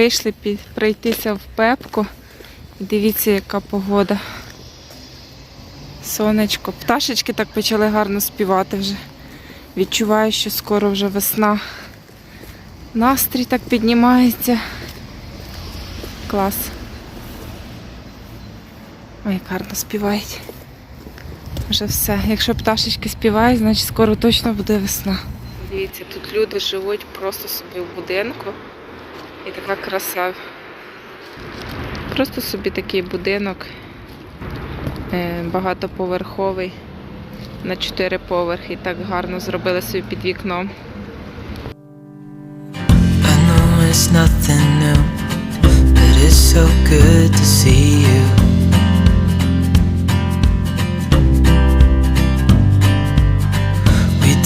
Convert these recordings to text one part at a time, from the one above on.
Вийшли під, пройтися в пепку. Дивіться, яка погода. Сонечко. Пташечки так почали гарно співати вже. Відчуваю, що скоро вже весна. Настрій так піднімається. Клас. Ой, гарно співають. Вже все. Якщо пташечки співають, значить скоро точно буде весна. Дивіться, тут люди живуть просто собі в будинку. І така краса. Просто собі такий будинок е, багатоповерховий на чотири поверхи. І так гарно зробили собі під вікном.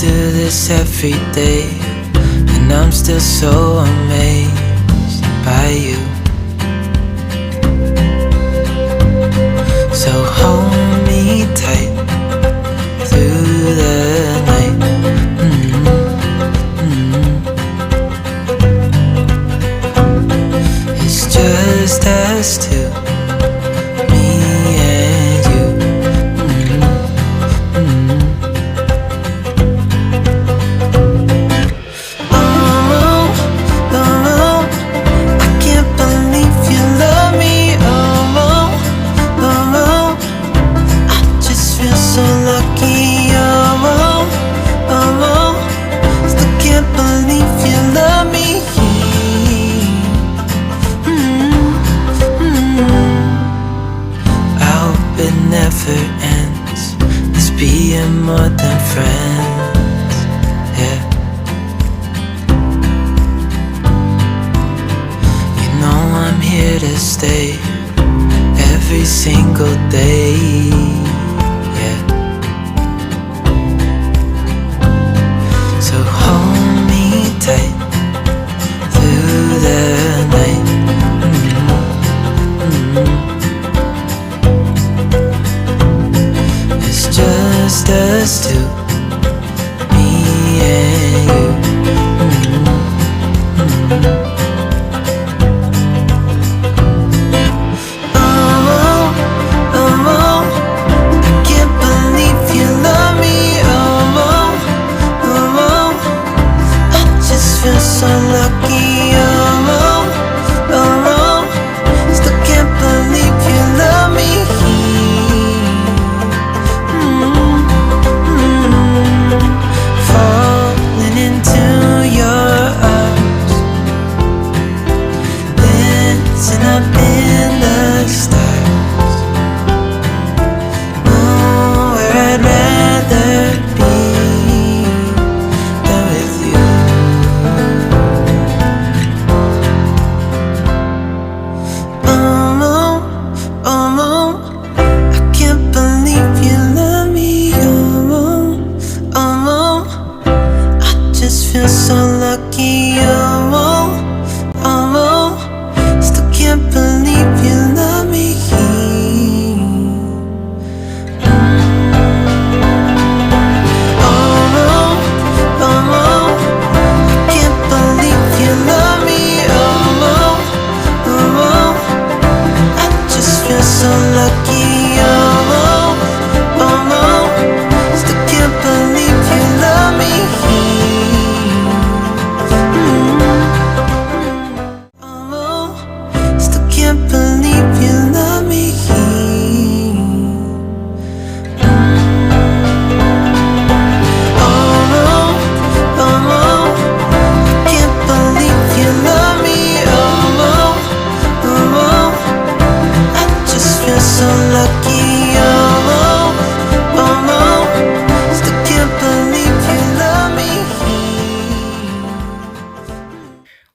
Do this every day, and I'm still so amazed by you. So hold me tight being more than friends. Yeah. You know I'm here to stay every single day.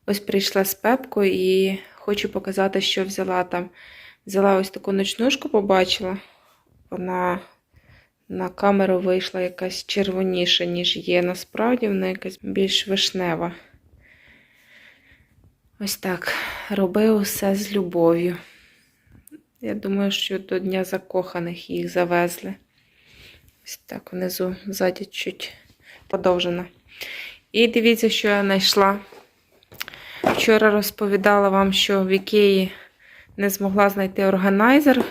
Ось прийшла з пепкою і хочу показати, що взяла там. Взяла ось таку ночнушку, побачила. Вона на камеру вийшла якась червоніша, ніж є. Насправді вона якась більш вишнева. Ось так. Роби усе з любов'ю. Я думаю, що до Дня закоханих їх завезли. Ось так внизу, ззаді чуть подовжена. І дивіться, що я знайшла. Вчора розповідала вам, що в Ікеї не змогла знайти органайзер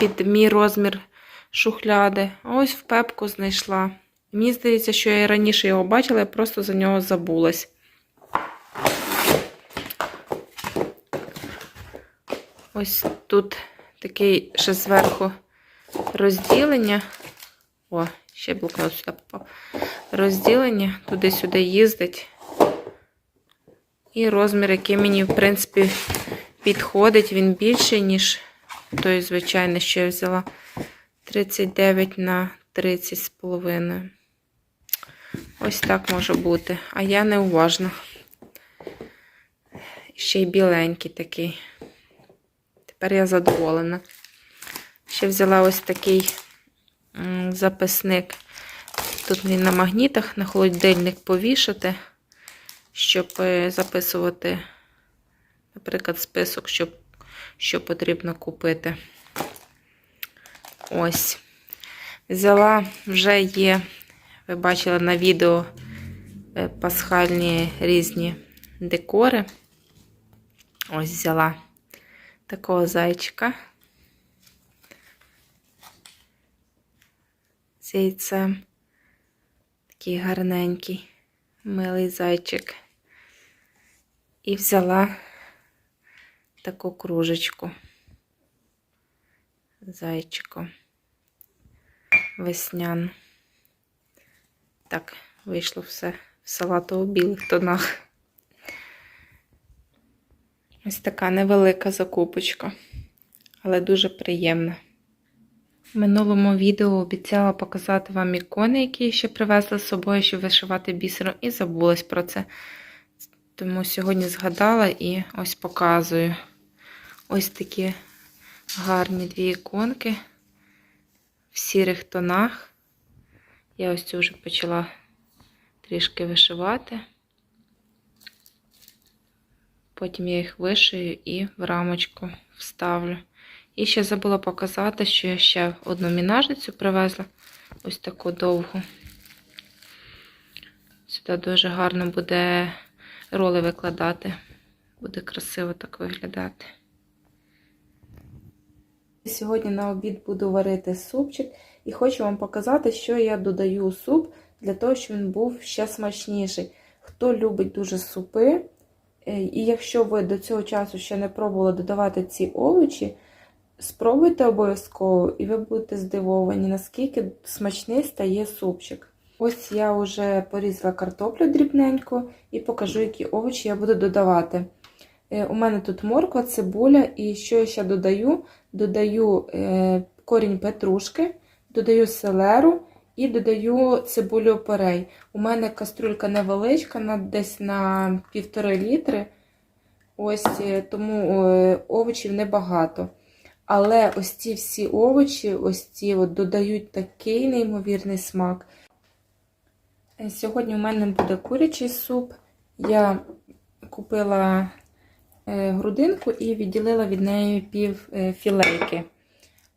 під мій розмір шухляди. Ось в пепку знайшла. Мені здається, що я і раніше його бачила, я просто за нього забулась. Ось тут такий ще зверху розділення. О, ще блокнот сюди попав. Розділення, туди-сюди їздить. І розмір, який мені, в принципі, підходить, він більший, ніж той, звичайний, що я взяла. 39 на 30 з половиною. Ось так може бути. А я неуважна. Ще й біленький такий. Тепер я задоволена. Ще взяла ось такий записник. Тут він на магнітах, на холодильник повішати, щоб е, записувати, наприклад, список, що, що потрібно купити. Ось. Взяла, вже є, ви бачили на відео е, пасхальні різні декори. Ось взяла такого зайчика. З яйцем. Такий гарненький, милий зайчик. І взяла таку кружечку зайчиком весняну. Так, вийшло все в салатово-білих тонах. Ось така невелика закупочка, але дуже приємна. В минулому відео обіцяла показати вам ікони, які я ще привезла з собою, щоб вишивати бісером, і забулась про це. Тому сьогодні згадала і ось показую. Ось такі гарні дві іконки в сірих тонах. Я ось цю вже почала трішки вишивати. Потім я їх вишию і в рамочку вставлю. І ще забула показати, що я ще одну мінажницю привезла. Ось таку довгу. Сюди дуже гарно буде роли викладати. Буде красиво так виглядати. Сьогодні на обід буду варити супчик і хочу вам показати, що я додаю у суп для того, щоб він був ще смачніший. Хто любить дуже супи, і якщо ви до цього часу ще не пробували додавати ці овочі, спробуйте обов'язково, і ви будете здивовані, наскільки смачний стає супчик. Ось я вже порізала картоплю дрібненько і покажу, які овочі я буду додавати. Е, У мене тут морква, цибуля, і що я ще додаю? Додаю е, корінь петрушки, додаю селеру і додаю цибулю порей. У мене кастрюлька невеличка, на, десь на півтори літри. Ось е, тому е, овочів небагато. Але ось ці всі овочі, ось ці от додають такий неймовірний смак. Е, Сьогодні у мене буде курячий суп. Я купила грудинку і відділила від неї пів філейки.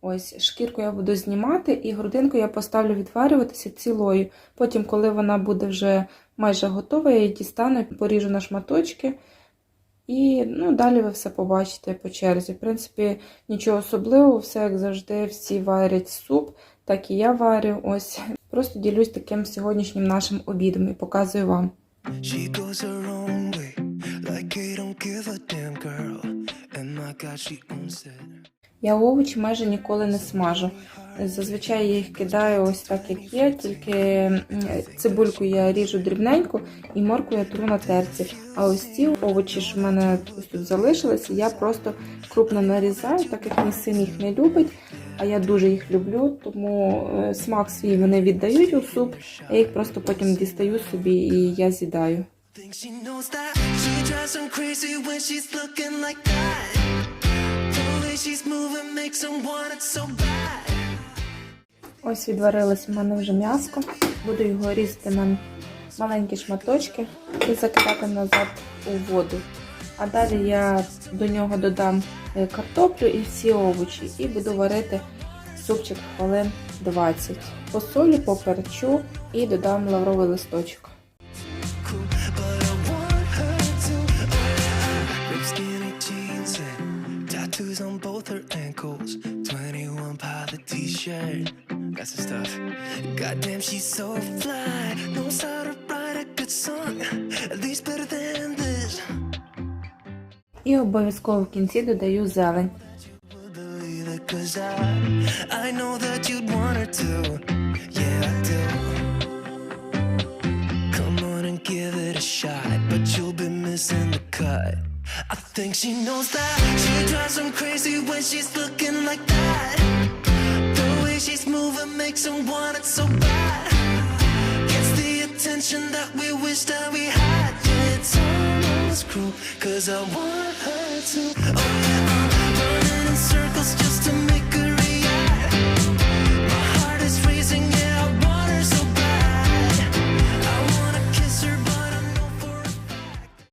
Ось шкірку я буду знімати, і грудинку я поставлю відварюватися цілою. Потім, коли вона буде вже майже готова, я її дістану, поріжу на шматочки. І ну, далі ви все побачите по черзі. В принципі, нічого особливого, все як завжди, всі варять суп, так і я варю. Ось просто ділюсь таким сьогоднішнім нашим обідом і показую вам. She Я овочі майже ніколи не смажу. Зазвичай я їх кидаю ось так, як є, тільки цибульку я ріжу дрібненько і морку я тру на терці. А ось ці овочі, що в мене ось тут залишилися, я просто крупно нарізаю, так як мій син їх не любить, а я дуже їх люблю, тому е, смак свій вони віддають у суп, я їх просто потім дістаю собі і я з'їдаю. Ось відварилось у мене вже м'яско. Буду його різати на маленькі шматочки і закидати назад у воду. А далі я до нього додам е, картоплю і всі овочі і буду варити супчик хвилин 20. Посолю, поперчу і додам лавровий листочок. both her ankles. 21 pilot t shirt. That's the stuff. Goddamn, she's so fly. Knows how to write a good song. At least better than this. І обов'язково в кінці додаю зелень. Would believe it, cause I, I know that you'd want her to. Yeah, I do. Come on and give it a shot, but you'll be missing the cut. I think she knows that she drives him crazy when she's looking like that. The way she's moving makes him want it so bad. Gets the attention that we wish that we had. Yeah, it's almost cruel, cause I want her to. Oh, yeah, I'm running in circles just to